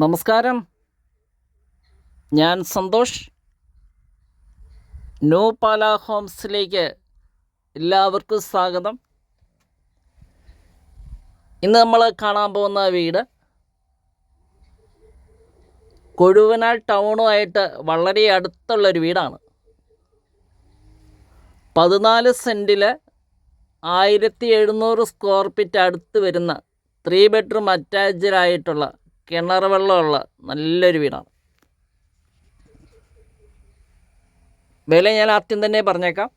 നമസ്കാരം. ഞാൻ സന്തോഷ്. ന്യൂ പാല ഹോംസിലേക്ക് എല്ലാവർക്കും സ്വാഗതം. ഇന്ന് നമ്മൾ കാണാൻ പോകുന്ന വീട് കൊഴുവനാൽ ടൗണുമായിട്ട് വളരെ അടുത്തുള്ളൊരു വീടാണ്. പതിനാല് സെന്റിൽ ആയിരത്തി എഴുന്നൂറ് സ്ക്വയർ ഫീറ്റ് അടുത്ത് വരുന്ന ത്രീ ബെഡ്റൂം അറ്റാച്ച്ഡായിട്ടുള്ള കിണർ വെള്ളമുള്ള നല്ലൊരു വീടാണ്. വില ഞാൻ ആദ്യം തന്നെ പറഞ്ഞേക്കാം.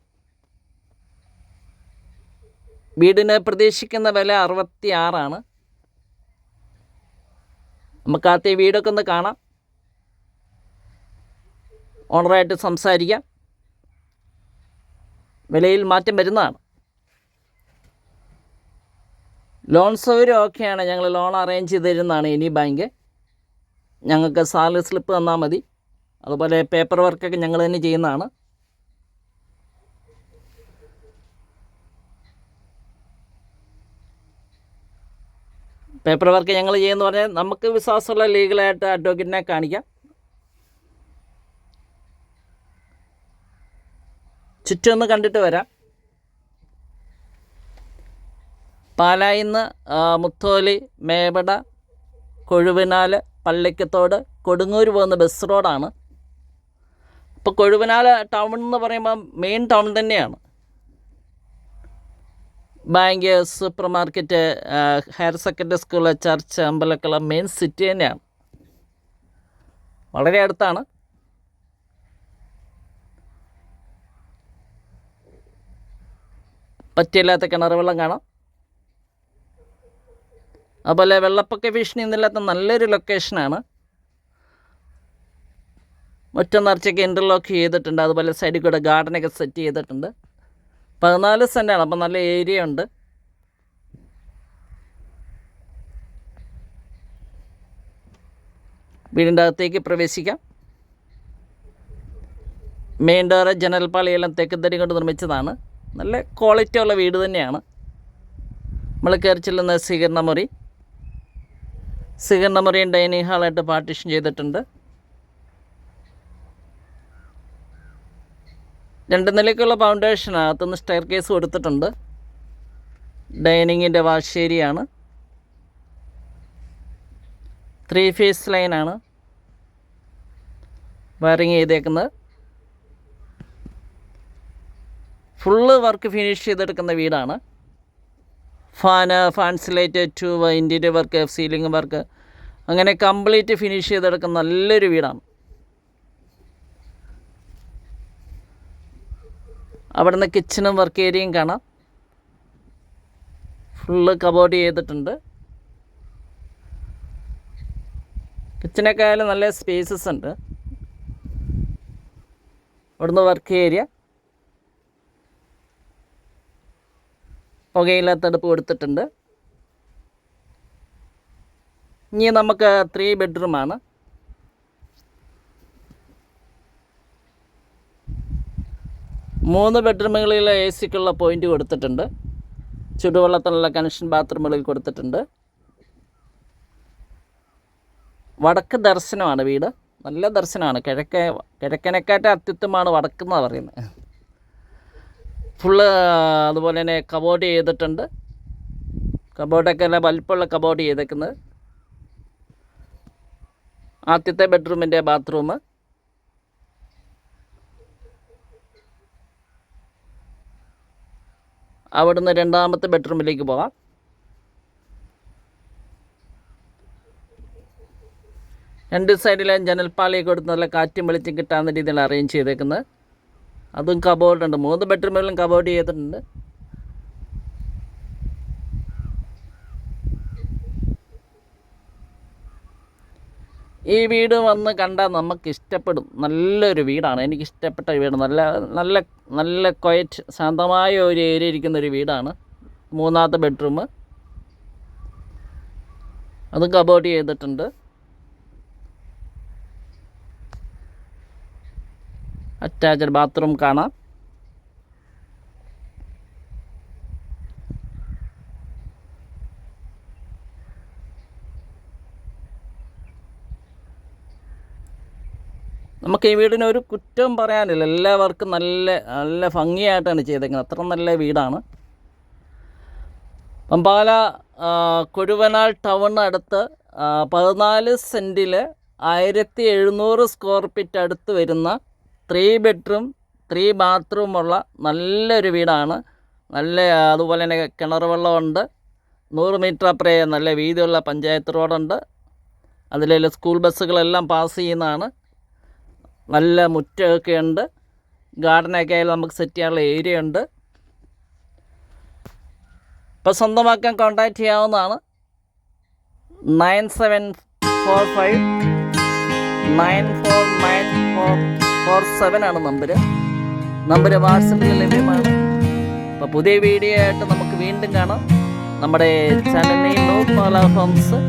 വീടിന് പ്രതീക്ഷിക്കുന്ന വില അറുപത്തി ആറാണ് നമുക്ക് ആദ്യം വീടൊക്കെ ഒന്ന് കാണാം. ഓണറായിട്ട് സംസാരിക്കാം. വിലയിൽ മാറ്റം വരുന്നതാണ്. ലോൺ സൗകര്യം ഓക്കെയാണ്. ഞങ്ങൾ ലോൺ അറേഞ്ച് ചെയ്ത് തരുന്നതാണ് ഇനി ബാങ്ക് ഞങ്ങൾക്ക് സാലറി സ്ലിപ്പ് തന്നാൽ മതി. അതുപോലെ പേപ്പർ വർക്കൊക്കെ ഞങ്ങൾ തന്നെ ചെയ്യുന്നതാണ്. പേപ്പർ വർക്ക് ഞങ്ങൾ ചെയ്യുന്ന പറഞ്ഞാൽ നമുക്ക് വിശ്വാസമുള്ള ലീഗലായിട്ട് അഡ്വക്കേറ്റിനെ കാണിക്കാം. ചുറ്റും കണ്ടിട്ട് വരാം. പാലായിന്ന് മുത്തോലി മേവട കൊഴുവിനാൽ പള്ളിക്കത്തോട് കൊടുങ്ങൂർ പോകുന്ന ബസ് റോഡാണ്. ഇപ്പോൾ കൊഴുവിനാൽ ടൗൺ എന്ന് പറയുമ്പോൾ മെയിൻ ടൗൺ തന്നെയാണ്. Bank super market higher secondary school church അമ്പലക്കുളം main city തന്നെയാണ്. വളരെ അടുത്താണ്. പറ്റിയില്ലാത്ത കിണർ വെള്ളം കാണാം. അതുപോലെ വെള്ളപ്പൊക്ക ഭീഷണി ഒന്നുമില്ലാത്ത നല്ലൊരു ലൊക്കേഷനാണ് ഒറ്റ നിറച്ചൊക്കെ ഇന്റർലോക്ക് ചെയ്തിട്ടുണ്ട്. അതുപോലെ സൈഡിൽ കൂടെ ഗാർഡനൊക്കെ സെറ്റ് ചെയ്തിട്ടുണ്ട്. പതിനാല് സെന്റാണ് അപ്പം നല്ല ഏരിയ ഉണ്ട്. വീടിന്റെ അകത്തേക്ക് പ്രവേശിക്കാം. മെയിൻ ഡോറ് ജനൽപ്പാളിയെല്ലാം തെക്കുതടി കൊണ്ട് നിർമ്മിച്ചതാണ്. നല്ല ക്വാളിറ്റി ഉള്ള വീട് തന്നെയാണ്. നമ്മൾ കയറി ചെല്ലുന്ന സ്വീകരണ മുറി സ്വീകരണ മുറിയും ഡൈനിങ് ഹാളായിട്ട് പാർട്ടീഷൻ ചെയ്തിട്ടുണ്ട്. രണ്ട് നിലയ്ക്കുള്ള ഫൗണ്ടേഷൻ അകത്തുനിന്ന് സ്റ്റെയർ കേസ് കൊടുത്തിട്ടുണ്ട് ഡൈനിങ്ങിന്റെ വാശേരിയാണ് ത്രീ ഫേസ് ലൈനാണ് വയറിങ് ചെയ്തേക്കുന്നത്. ഫുള്ള് വർക്ക് ഫിനിഷ് ചെയ്തെടുക്കുന്ന വീടാണ്. Fan fancy light tube interior work ceiling work. അങ്ങനെ കംപ്ലീറ്റ് ഫിനിഷ് ചെയ്തെടുക്കുന്ന നല്ലൊരു വീടാണ്. അവിടുന്ന് കിച്ചണും വർക്ക് ഏരിയയും കാണാം. ഫുള്ള് കബോർഡ് ചെയ്തിട്ടുണ്ട്. കിച്ചനൊക്കെ ആയാലും നല്ല സ്പേസസ് ഉണ്ട്. അവിടുന്ന് വർക്ക് ഏരിയ പുകയില്ലാത്ത അടുപ്പ് കൊടുത്തിട്ടുണ്ട്. ഇനി നമുക്ക് ത്രീ ബെഡ്റൂമാണ് മൂന്ന് ബെഡ്റൂമുകളിൽ എ സിക്കുള്ള പോയിന്റ് കൊടുത്തിട്ടുണ്ട്. ചുടുവെള്ളത്തിനുള്ള കണക്ഷൻ ബാത്റൂമുകളിൽ കൊടുത്തിട്ടുണ്ട്. വടക്ക് ദർശനമാണ് വീട്. നല്ല ദർശനമാണ്. കിഴക്കേ കിഴക്കനെക്കാട്ട് അത്യുത്തമാണ് വടക്കെന്നാണ് പറയുന്നത്. ഫുള്ള് അതുപോലെ തന്നെ കബോർഡ് ചെയ്തിട്ടുണ്ട്. കബോർഡൊക്കെ നല്ല വലിപ്പമുള്ള കബോർഡ് ചെയ്തേക്കുന്നത്. ആദ്യത്തെ ബെഡ്റൂമിന്റെ ബാത്റൂം. അവിടുന്ന് രണ്ടാമത്തെ ബെഡ്റൂമിലേക്ക് പോകാം. രണ്ട് സൈഡിലെ ജനൽപ്പാളിയൊക്കെ കൊടുത്ത് നല്ല കാറ്റും വെളിച്ചം കിട്ടാവുന്ന രീതിയിൽ അറേഞ്ച് ചെയ്തേക്കുന്നത്. അതും കബോർഡ് ഉണ്ട്. മൂന്ന് ബെഡ്റൂമിലും കബോർഡ് ചെയ്തിട്ടുണ്ട്. ഈ വീട് വന്ന് കണ്ടാൽ നമുക്ക് ഇഷ്ടപ്പെടും നല്ലൊരു വീടാണ്. എനിക്ക് ഇഷ്ടപ്പെട്ട വീട്. നല്ല നല്ല നല്ല ക്വയറ്റ് ശാന്തമായ ഒരു ഏരിയ ഇരിക്കുന്ന ഒരു വീടാണ്. മൂന്നാമത്തെ ബെഡ്റൂം. അതും കബോർഡ് ചെയ്തിട്ടുണ്ട്. അറ്റാച്ച്ഡ് ബാത്റൂം കാണാം. നമുക്ക് ഈ വീടിന് ഒരു കുറ്റവും പറയാനില്ല. എല്ലാവർക്കും നല്ല നല്ല ഭംഗിയായിട്ടാണ് ചെയ്തേക്കുന്നത്. അത്ര നല്ല വീടാണ്. പമ്പാല കൊഴുവനാൽ ടൗണിനടുത്ത് പതിനാല് സെന്റിൽ ആയിരത്തി എഴുന്നൂറ് സ്ക്വയർ ഫീറ്റ് അടുത്ത് വരുന്ന ത്രീ ബെഡ്റൂം ത്രീ ബാത്റൂമുള്ള നല്ലൊരു വീടാണ്. നല്ല അതുപോലെ തന്നെ കിണർ വെള്ളമുണ്ട് നൂറ് മീറ്റർ അപ്പുറേ നല്ല വീതിയുള്ള പഞ്ചായത്ത് റോഡുണ്ട്. അതിലെ സ്കൂൾ ബസ്സുകളെല്ലാം പാസ് ചെയ്യുന്നതാണ്. നല്ല മുറ്റമൊക്കെ ഉണ്ട്. ഗാർഡനൊക്കെ ആയാലും നമുക്ക് സെറ്റ് ചെയ്യാനുള്ള ഏരിയ ഉണ്ട്. ഇപ്പോൾ സ്വന്തമാക്കാൻ കോൺടാക്റ്റ് ചെയ്യാവുന്നതാണ്. Nine seven four five nine four nine four four seven ആണ് നമ്പർ നമ്പർ വാട്സപ്പിൽ ലഭ്യമാണ്. അപ്പോൾ പുതിയ വീഡിയോ ആയിട്ട് നമുക്ക് വീണ്ടും കാണാം. നമ്മുടെ channel name Noor Mala homes